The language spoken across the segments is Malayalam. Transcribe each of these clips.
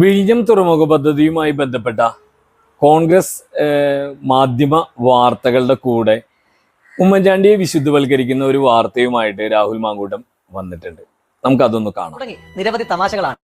വിഴിഞ്ഞം തുറമുഖ പദ്ധതിയുമായി ബന്ധപ്പെട്ട കോൺഗ്രസ് മാധ്യമ വാർത്തകളുടെ കൂടെ ഉമ്മൻചാണ്ടിയെ വിശുദ്ധവൽക്കരിക്കുന്ന ഒരു വാർത്തയുമായിട്ട് രാഹുൽ മാങ്കൂട്ടം വന്നിട്ടുണ്ട്. നമുക്കതൊന്ന് കാണാം. നിരവധി തമാശകളാണ്.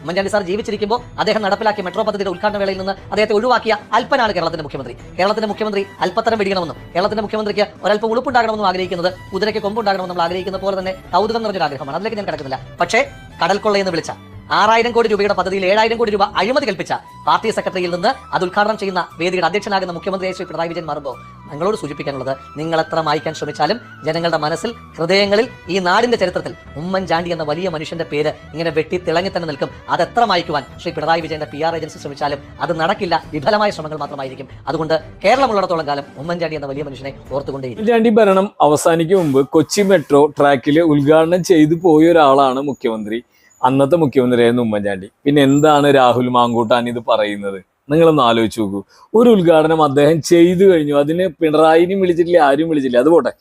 ഉമ്മൻചാണ്ടി സാർ ജീവിച്ചിരിക്കുമ്പോൾ അദ്ദേഹം നടപ്പിലാക്കിയ മെട്രോ പദ്ധതിയുടെ ഉദ്ഘാടന വേളയിൽ നിന്ന് അദ്ദേഹത്തെ ഒഴിവാക്കിയ അല്പനാണ് കേരളത്തിന്റെ മുഖ്യമന്ത്രി. കേരളത്തിന്റെ മുഖ്യമന്ത്രി അല്പത്തരം വെടിയണമെന്നും കേരളത്തിന്റെ മുഖ്യമന്ത്രിക്ക് ഒരല്പം ഉളുപ്പുണ്ടാകണമെന്നും ആഗ്രഹിക്കുന്നത് കുതിരയ്ക്ക് കൊമ്പുണ്ടാകണമെന്നും നമ്മൾ ആഗ്രഹിക്കുന്ന പോലെ തന്നെ കൗതുകം നിറഞ്ഞൊരു ആഗ്രഹമാണ്. അതിലേക്ക് ഞാൻ കിടക്കുന്നില്ല. പക്ഷേ കടൽക്കൊള്ളയെന്ന് വിളിച്ച ആറായിരം കോടി രൂപയുടെ പദ്ധതിയിൽ ഏഴായിരം കോടി രൂപ അഴിമതി കൽപ്പിച്ച പാർട്ടി സെക്രട്ടറിയിൽ നിന്ന് അത് ഉദ്ഘാടനം ചെയ്യുന്ന വേദിയുടെ അധ്യക്ഷനാകുന്ന മുഖ്യമന്ത്രി ശ്രീ പിണറായി വിജയൻ മാറുമ്പോൾ നിങ്ങളോട് സൂചിപ്പിക്കാനുള്ളത് നിങ്ങൾ എത്ര മായ്ക്കാൻ ശ്രമിച്ചാലും ജനങ്ങളുടെ മനസ്സിൽ ഹൃദയങ്ങളിൽ ഈ നാടിന്റെ ചരിത്രത്തിൽ ഉമ്മൻചാണ്ടി എന്ന വലിയ മനുഷ്യന്റെ പേര് ഇങ്ങനെ വെട്ടി തിളങ്ങി തന്നെ നിൽക്കും. അത് എത്ര മായ്ക്കുവാൻ ശ്രീ പിണറായി വിജയന്റെ പി ആർ ഏജൻസി ശ്രമിച്ചാലും അത് നടക്കില്ല. വിഫലമായ ശ്രമങ്ങൾ മാത്രമായിരിക്കും. അതുകൊണ്ട് കേരളമുള്ളിടത്തോളം കാലം ഉമ്മൻചാണ്ടി എന്ന വലിയ മനുഷ്യനെ ഓർത്തുകൊണ്ടേ ഉമ്മൻചാണ്ടി ഭരണം അവസാനിക്കും മുമ്പ് കൊച്ചി മെട്രോ ട്രാക്കിൽ ഉദ്ഘാടനം ചെയ്തു പോയ ഒരാളാണ് മുഖ്യമന്ത്രി. അന്നത്തെ മുഖ്യമന്ത്രിയായിരുന്നു ഉമ്മൻചാണ്ടി. പിന്നെ എന്താണ് രാഹുൽ മാങ്കൂട്ടാൻ ഇത് പറയുന്നത്? നിങ്ങളൊന്ന് ആലോചിച്ച് നോക്കൂ. ഒരു ഉദ്ഘാടനം അദ്ദേഹം ചെയ്തു കഴിഞ്ഞു. അതിന് പിണറായിനും വിളിച്ചിട്ടില്ല ആരും വിളിച്ചില്ല അതുപോട്ടെ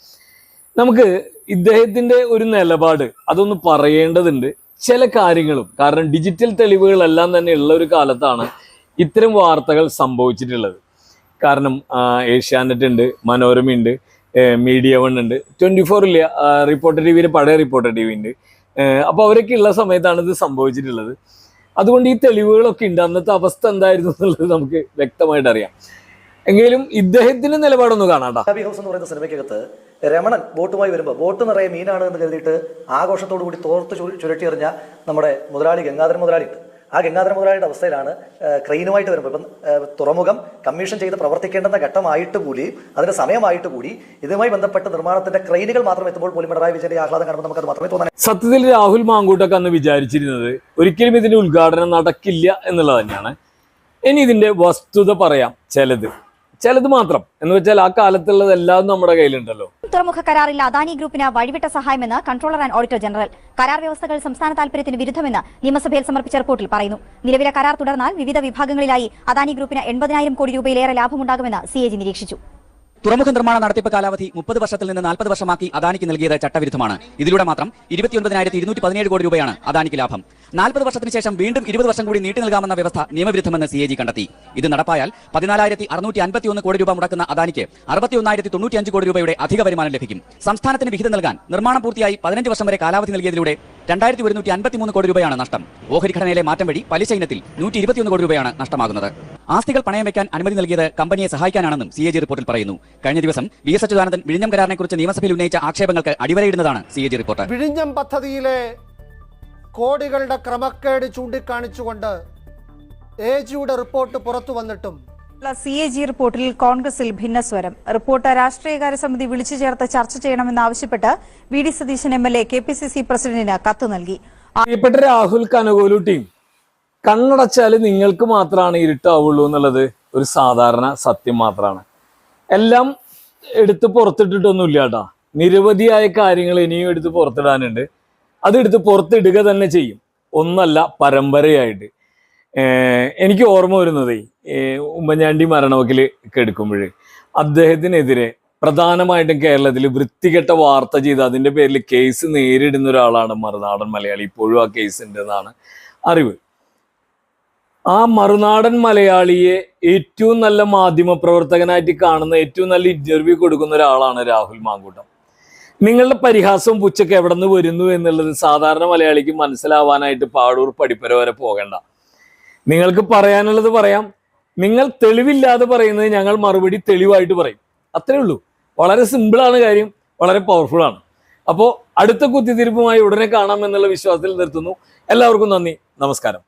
നമുക്ക് ഇദ്ദേഹത്തിന്റെ ഒരു നിലപാട് അതൊന്ന് പറയേണ്ടതുണ്ട്. ചില കാര്യങ്ങളും കാരണം ഡിജിറ്റൽ തെളിവുകളെല്ലാം തന്നെ ഉള്ള ഒരു കാലത്താണ് ഇത്തരം വാർത്തകൾ സംഭവിച്ചിട്ടുള്ളത്. കാരണം ഏഷ്യാനെറ്റ് ഉണ്ട് മനോരമ ഉണ്ട് മീഡിയ വൺ ഉണ്ട് ട്വന്റി ഫോർ ഇല്ല റിപ്പോർട്ടർ ടി വിയിൽ പഴയ റിപ്പോർട്ടർ ടി വി ഉണ്ട്. അപ്പോൾ അവരൊക്കെ ഉള്ള സമയത്താണ് ഇത് സംഭവിച്ചിട്ടുള്ളത്. അതുകൊണ്ട് ഈ തെളിവുകളൊക്കെ ഉണ്ട്. അന്നത്തെ അവസ്ഥ എന്തായിരുന്നു എന്നുള്ളത് നമുക്ക് വ്യക്തമായിട്ട് അറിയാം. എങ്കിലും ഇദ്ദേഹത്തിന്റെ നിലപാടൊന്നും കാണാട്ടാ ഹാപ്പി ഹൗസ് എന്ന് പറയുന്ന സിനിമയ്ക്കകത്ത് രമണൻ ബോട്ടുമായി വരുമ്പോൾ ബോട്ട് നിറയെ മീനാണ് എന്ന് കരുതിയിട്ട് ആഘോഷത്തോടു കൂടി തോർത്ത് ചുരു- ചുരുട്ടി എറിഞ്ഞ നമ്മുടെ മുതലാളി ഗംഗാധരൻ മുതലാളി ഉണ്ട് ആ ഗംഗാധര മുതലാളിയുടെ അവസ്ഥയിലാണ് ക്രെയിനുമായിട്ട് വരുമ്പോൾ ഇപ്പം തുറമുഖം കമ്മീഷൻ ചെയ്ത് പ്രവർത്തിക്കേണ്ടുന്ന ഘട്ടമായിട്ട് കൂടി അതിന്റെ സമയമായിട്ട് കൂടി ഇതുമായി ബന്ധപ്പെട്ട നിർമ്മാണത്തിന്റെ ക്രെയിനുകൾ മാത്രം എത്തുമ്പോൾ പോലും പിണറായി വിജയന്റെ ആഹ്ലാദം കാണുമ്പോൾ നമുക്ക് അത് മാത്രമേ തോന്നാൻ സത്യത്തിൽ രാഹുൽ മാങ്കൂട്ടൊക്കെ അന്ന് വിചാരിച്ചിരുന്നത് ഒരിക്കലും ഇതിന്റെ ഉദ്ഘാടനം നടക്കില്ല എന്നുള്ളത് തന്നെയാണ്. ഇനി ഇതിന്റെ വസ്തുത പറയാം ചിലത്. ചിലത് മാത്രം. എന്ന് വെച്ചാൽ ആ കാലത്തുള്ളതെല്ലാം നമ്മുടെ കയ്യിലുണ്ടല്ലോ. തുറമുഖ കരാറിൽ അദാനി ഗ്രൂപ്പിന് വഴിവിട്ട സഹായമെന്ന് കൺട്രോളർ ആൻഡ് ഓഡിറ്റർ ജനറൽ. കരാർ വ്യവസ്ഥകൾ സംസ്ഥാന താൽപര്യത്തിന് വിരുദ്ധമെന്ന് നിയമസഭയിൽ സമർപ്പിച്ച റിപ്പോർട്ടിൽ പറയുന്നു. നിലവിലെ കരാർ തുടർന്നാൽ വിവിധ വിഭാഗങ്ങളിലായി അദാനി ഗ്രൂപ്പിന് എൺപതിനായിരം കോടി രൂപയിലേറെ ലാഭമുണ്ടാകുമെന്ന് സി നിരീക്ഷിച്ചു. തുറമുഖ നിർമ്മാണ നടത്തിപ്പ് കാലാവധി മുപ്പത് വർഷത്തിൽ നിന്ന് നാൽപ്പത് വർഷമാക്കി അദാനിക്ക് നൽകിയത് ചട്ടവിരുദ്ധമാണ്. ഇതിലൂടെ മാത്രം ഇരുപത്തിയൊൻപതിനായിരത്തി ഇരുന്നൂറ്റി പതിനേഴ് കോടി രൂപയാണ് അദാനിക്ക് ലാഭം. നാൽപ്പത് വർഷത്തിന് ശേഷം വീണ്ടും ഇരുപത് വർഷം കൂടി നീട്ടി നൽകാമെന്ന വ്യവസ്ഥ നിയമവിരുദ്ധമെന്ന് സി എ ജി കണ്ടെത്തി. ഇത് നടപ്പായാൽ പതിനാലായിരത്തി അറുന്നൂറ്റി അൻപത്തിയൊന്ന് കോടി രൂപ മുടക്കുന്ന അദാനിക്ക് അറുപത്തിയൊന്നായിരത്തി തൊണ്ണൂറ്റിയഞ്ച് കോടി രൂപയുടെ അധിക വരുമാനം ലഭിക്കും. സംസ്ഥാനത്തിന് വിഹിതം നൽകാൻ നിർമ്മാണം പൂർത്തിയായി പതിനഞ്ച് വർഷം വരെ കാലാവധി നൽകിയതിലൂടെ രണ്ടായിരത്തി ഒരുന്നൂറ്റി അൻപത്തിമൂന്ന് കോടി രൂപയാണ് നഷ്ടം. ഓഹരി ഘടനയിലെ മാറ്റം വഴി പലിശ ഇനത്തിൽ നൂറ്റി ഇരുപത്തിയൊന്ന് കോടി രൂപയാണ് നഷ്ടമാകുന്നത്. ആസ്തികൾ പണയം വെക്കാൻ അനുമതി നൽകിയത് കമ്പനിയെ സഹായിക്കാനാണെന്നും സി എ ജി റിപ്പോർട്ടിൽ പറയുന്നു. കഴിഞ്ഞ ദിവസം വി എസ് അച്യുതാനന്ദൻ വിഴിഞ്ഞം കരാറിനെക്കുറിച്ച് നിയമസഭയിൽ ഉന്നയിച്ച ആക്ഷേപങ്ങൾക്ക് അടിവരയിടുന്നതാണ് സി എ ജി റിപ്പോർട്ട്. വിഴിഞ്ഞം പദ്ധതിയിലെ കോടികളുടെ ക്രമക്കേട് ചൂണ്ടിക്കാണിച്ചുകൊണ്ട് എ ജിയുടെ റിപ്പോർട്ട് പുറത്തു വന്നിട്ടും സി എ ജി റിപ്പോർട്ടിൽ കോൺഗ്രസിൽ ഭിന്നസ്വരം. റിപ്പോർട്ട് രാഷ്ട്രീയകാര്യ സമിതി വിളിച്ചു ചേർത്ത് ചർച്ച ചെയ്യണമെന്നാവശ്യപ്പെട്ട് V D Satheesan M L A K P C C പ്രസിഡന്റിന് കത്ത് നൽകി. രാഹുൽ കനകോലു ടീം കണ്ണടച്ചാൽ നിങ്ങൾക്ക് മാത്രമാണ് ഇരുട്ടാവുള്ളൂ എന്നുള്ളത് ഒരു സാധാരണ സത്യം മാത്രമാണ് എല്ലാം എടുത്ത് പുറത്തിട്ടിട്ടൊന്നുമില്ല കേട്ടാ നിരവധിയായ കാര്യങ്ങൾ ഇനിയും എടുത്ത് പുറത്തിടാനുണ്ട്. അതെടുത്ത് പുറത്തിടുക തന്നെ ചെയ്യും. ഒന്നല്ല പരമ്പരയായിട്ട്. എനിക്ക് ഓർമ്മ വരുന്നതേ ഉമ്മൻചാണ്ടി മരണവക്കിൽ കെടുക്കുമ്പോൾ അദ്ദേഹത്തിനെതിരെ പ്രധാനമായിട്ടും കേരളത്തിൽ വൃത്തികെട്ട വാർത്ത ചെയ്ത് അതിന്റെ പേരിൽ കേസ് നേരിടുന്ന ഒരാളാണ് മറുനാടൻ മലയാളി. ഇപ്പോഴും ആ കേസ് ഉണ്ടെന്നാണ് അറിവ്. ആ മറുനാടൻ മലയാളിയെ ഏറ്റവും നല്ല മാധ്യമ പ്രവർത്തകനായിട്ട് കാണുന്ന ഏറ്റവും നല്ല ഇന്റർവ്യൂ കൊടുക്കുന്ന ഒരാളാണ് രാഹുൽ മാങ്കൂട്ടം. നിങ്ങളുടെ പരിഹാസവും പുച്ചൊക്കെ എവിടെ നിന്ന് വരുന്നു എന്നുള്ളത് സാധാരണ മലയാളിക്ക് മനസ്സിലാവാനായിട്ട് പാടൂർ പടിപ്പര വരെ പോകണ്ട. നിങ്ങൾക്ക് പറയാനുള്ളത് പറയാം. നിങ്ങൾ തെളിവില്ലാതെ പറയുന്നത് ഞങ്ങൾ മറുപടി തെളിവായിട്ട് പറയും. അത്രേ ഉള്ളൂ. വളരെ സിമ്പിളാണ് കാര്യം. വളരെ പവർഫുൾ ആണ്. അപ്പോൾ അടുത്ത കുത്തിത്തിരിപ്പുമായി ഉടനെ കാണാം എന്നുള്ള വിശ്വാസത്തിൽ നിർത്തുന്നു. എല്ലാവർക്കും നന്ദി. നമസ്കാരം.